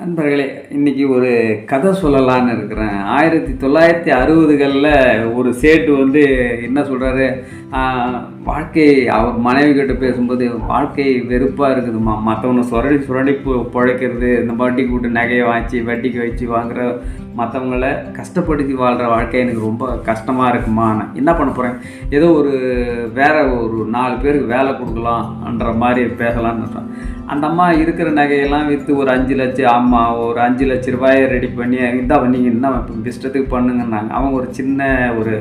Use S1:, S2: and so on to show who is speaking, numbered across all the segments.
S1: நண்பர்களே இன்றைக்கி ஒரு கதை சொல்லலான்னு இருக்கிறேன். ஆயிரத்தி தொள்ளாயிரத்தி அறுபதுகளில் ஒரு சேட்டு வந்து என்ன சொல்கிறாரு வாழ்க்கை அவர் மனைவி கிட்ட பேசும்போது வாழ்க்கை வெறுப்பாக இருக்குதுமா மற்றவனை சுரடி சுரடி பு- பிழைக்கிறது இந்த வட்டி விட்டு நகையை வாங்கி வட்டிக்கு வச்சு வாங்குற மற்றவங்கள கஷ்டப்படுத்தி வாழ்கிற வாழ்க்கை எனக்கு ரொம்ப கஷ்டமாக இருக்குமா? நான் என்ன பண்ண போகிறேன் ஏதோ ஒரு வேற ஒரு நாலு பேருக்கு வேலை கொடுக்கலாம்ன்ற மாதிரி பேசலான்னு இருக்கேன். அந்த அம்மா இருக்கிற நகையெல்லாம் விற்று ஒரு அஞ்சு லட்சம் அம்மா ஒரு அஞ்சு லட்ச ரூபாயை ரெடி பண்ணி இந்தா நீங்கள் என்ன இஷ்டத்துக்கு பண்ணுங்கன்னாங்க. அவங்க ஒரு சின்ன ஒரு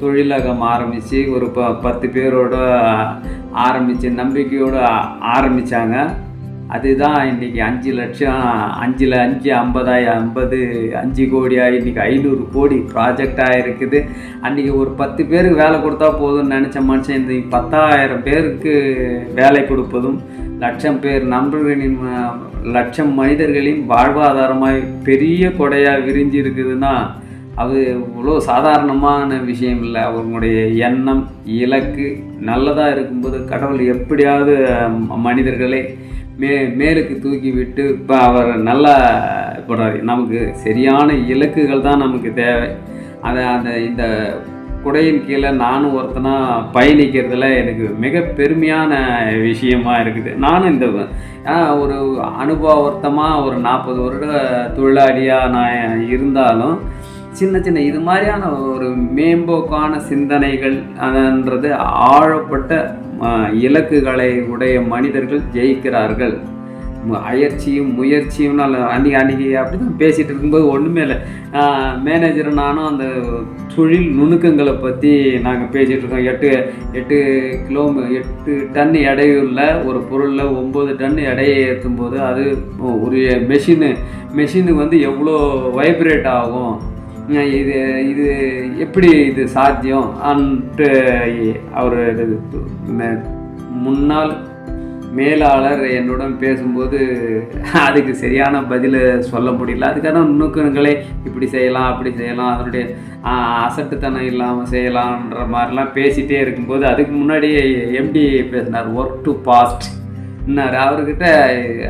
S1: தொழிலகம் ஆரம்பித்து ஒரு ப பத்து பேரோட ஆரம்பித்து நம்பிக்கையோடு ஆரம்பித்தாங்க அதுதான் இன்றைக்கி அஞ்சு லட்சம் அஞ்சில் அஞ்சு ஐம்பதாயிரம் ஐம்பது அஞ்சு கோடியாக இன்றைக்கி ஐநூறு கோடி ப்ராஜெக்டாக இருக்குது அன்றைக்கி ஒரு பத்து பேருக்கு வேலை கொடுத்தா போதும்னு நினச்ச மனுஷன் இந்த பத்தாயிரம் பேருக்கு வேலை கொடுப்பதும் லட்சம் பேர் நண்பர்களின் லட்சம் மனிதர்களின் வாழ்வாதாரமாய் பெரிய கொடையாக விரிஞ்சு இருக்குதுன்னா அது இவ்வளோ சாதாரணமான விஷயம் இல்லை. அவங்களுடைய எண்ணம் இலக்கு நல்லதாக இருக்கும்போது கடவுள் எப்படியாவது மனிதர்களே மே மேலுக்கு தூக்கி விட்டு இப்போ அவர் நல்லா போடுறாரு. நமக்கு சரியான இலக்குகள் தான் நமக்கு தேவை. அதை அந்த இந்த குடையின் கீழே நானும் ஒருத்தனா பயணிக்கிறதுல எனக்கு மிக பெருமையான விஷயமா இருக்குது. நானும் இந்த ஒரு அனுபவர்த்தமாக ஒரு நாற்பது வருட தொழிலாளியாக நான் இருந்தாலும் சின்ன சின்ன இது மாதிரியான ஒரு மேம்போக்கான சிந்தனைகள்ன்றது ஆழப்பட்ட இலக்குகளை உடைய மனிதர்கள் ஜெயிக்கிறார்கள். அயற்சியும் முயற்சியும் நல்ல அன்றைக்கி அன்றைக்கி அப்படி தான் பேசிகிட்டு இருக்கும்போது ஒன்றுமே இல்லை. மேனேஜர் நானும் அந்த தொழில் நுணுக்கங்களை பற்றி நாங்கள் பேசிகிட்டு இருக்கோம். எட்டு எட்டு கிலோமீ எட்டு டன் எடையுள்ள ஒரு பொருளில் ஒம்பது டன் எடையை ஏற்றும் போது அது ஒரு மெஷினு மெஷினு வந்து எவ்வளோ வைப்ரேட் ஆகும்? இது இது எப்படி இது சாத்தியம்? அன்ட்டு அவர் முன்னாள் மேலாளர் என்னுடன் பேசும்போது அதுக்கு சரியான பதிலை சொல்ல முடியல. அதுக்கான நுணுக்கங்களை இப்படி செய்யலாம் அப்படி செய்யலாம் அதனுடைய அசட்டுத்தனம் இல்லாமல் செய்யலான்ற மாதிரிலாம் பேசிகிட்டே இருக்கும்போது அதுக்கு முன்னாடி எம்டி பேசினார் ஒர்க் டு பாஸ்ட் என்னார் அவர்கிட்ட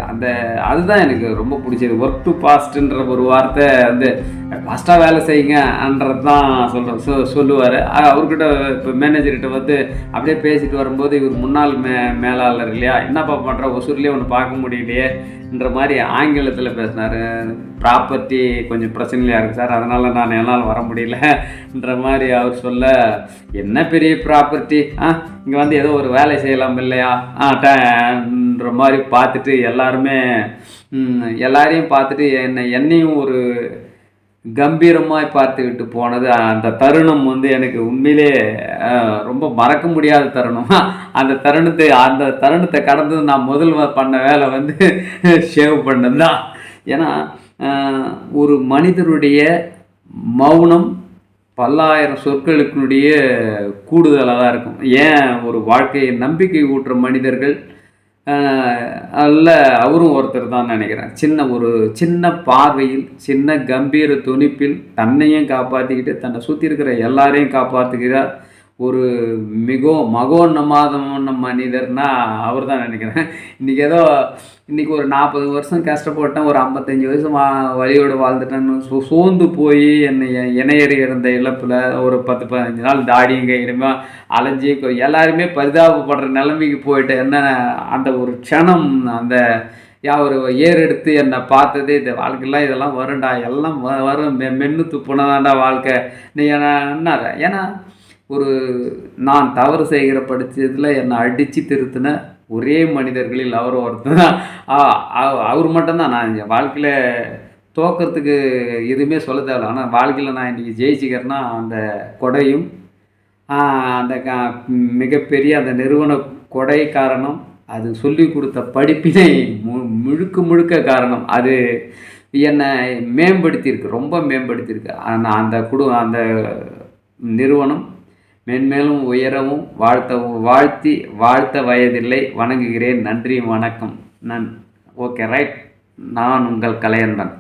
S1: அந்த அதுதான் எனக்கு ரொம்ப பிடிச்சது. ஒர்க் டு பாஸ்ட்ன்ற ஒரு வார்த்தை வந்து ஃபாஸ்ட்டாக வேலை செய்யுங்கன்றது தான் சொல்கிறோம் சொ சொல்லுவார். அவர்கிட்ட இப்போ மேனேஜர்கிட்ட வந்து அப்படியே பேசிட்டு வரும்போது இவர் முன்னாள் மே மேலாளர் இல்லையா? என்னப்பா பண்ணுற ஒசூர்லேயே ஒன்று பார்க்க முடியலையேன்ற மாதிரி ஆங்கிலத்தில் பேசினார். ப்ராப்பர்ட்டி கொஞ்சம் பிரச்சனையாக இருக்குது சார். அதனால் நான் என்னால் வர முடியலன்ற மாதிரி அவர் சொல்ல என்ன பெரிய ப்ராப்பர்ட்டி ஆ இங்கே வந்து ஏதோ ஒரு வேலை செய்யலாம் இல்லையா? ஆ டன்ற மாதிரி பார்த்துட்டு எல்லாருமே எல்லாரையும் பார்த்துட்டு என்னை என்னையும் ஒரு கம்பீரமாய் பார்த்துக்கிட்டு போனது. அந்த தருணம் வந்து எனக்கு உண்மையிலே ரொம்ப மறக்க முடியாத தருணம். அந்த தருணத்தை அந்த தருணத்தை கடந்து நான் முதல் பண்ண வேலை வந்து ஷேவ் பண்ணது தான். ஏன்னா ஒரு மனிதருடைய மௌனம் பல்லாயிரம் சொற்களுக்குடைய கூடுதலாக தான் இருக்கும். ஏன் ஒரு வாழ்க்கையை நம்பிக்கை ஊட்டுற மனிதர்கள் அல்ல அவரும் ஒருத்தர் தான் நினைக்கிறேன். சின்ன ஒரு சின்ன பார்வையில் சின்ன கம்பீர துணிப்பில் தன்னையும் காப்பாற்றிக்கிட்டு தன்னை சுற்றி இருக்கிற எல்லாரையும் காப்பாற்றுகிறார் ஒரு மிகவும் மகோன்னமாதமான மனிதர்னா அவர் தான் நினைக்கிறேன். இன்றைக்கி ஏதோ இன்றைக்கி ஒரு நாற்பது வருஷம் கஷ்டப்பட்டேன் ஒரு ஐம்பத்தஞ்சு வயசு வா வழியோடு வாழ்ந்துட்டேன்னு சோ சோர்ந்து போய் என்னை இணையறி இருந்த இழப்பில் ஒரு பத்து பதினஞ்சு நாள் தாடியும் கையிலுமே அலைஞ்சி எல்லாருமே பரிதாபப்படுற நிலைமைக்கு போயிட்டு என்ன அந்த ஒரு க்ஷணம் அந்த யா ஒரு ஏறெடுத்து என்னை பார்த்ததே இந்த வாழ்க்கையெல்லாம் இதெல்லாம் வரும்டா எல்லாம் வ- வரும் மெ மென்னு துப்புனதாண்டா வாழ்க்கை. நீ என்ன என்ன ஏன்னா ஒரு நான் தவறு செய்கிற படித்ததில் என்னை அடித்து திருத்தின ஒரே மனிதர்களில் அவர் ஒருத்தர் தான். ஆ- அவர் மட்டும்தான். நான் என் வாழ்க்கையில் தோக்கிறதுக்கு எதுவுமே சொல்ல தேவையில்ல. ஆனால் வாழ்க்கையில் நான் இன்றைக்கி ஜெயிச்சுக்கிறேன்னா அந்த கொடையும் அந்த மிகப்பெரிய அந்த நிறுவன கொடை காரணம் அது சொல்லி கொடுத்த படிப்பினை மு முழுக்க முழுக்க காரணம். அது என்னை மேம்படுத்தியிருக்கு. ரொம்ப மேம்படுத்தியிருக்கு. அந்த குடு அந்த நிறுவனம் மென்மேலும் உயரவும் வாழ்த்தவும் வாழ்த்தி வாழ்த்த வயதில்லை. வணங்குகிறேன். நன்றி வணக்கம். நன் ஓகே ரைட். நான் உங்கள் கலையந்தன்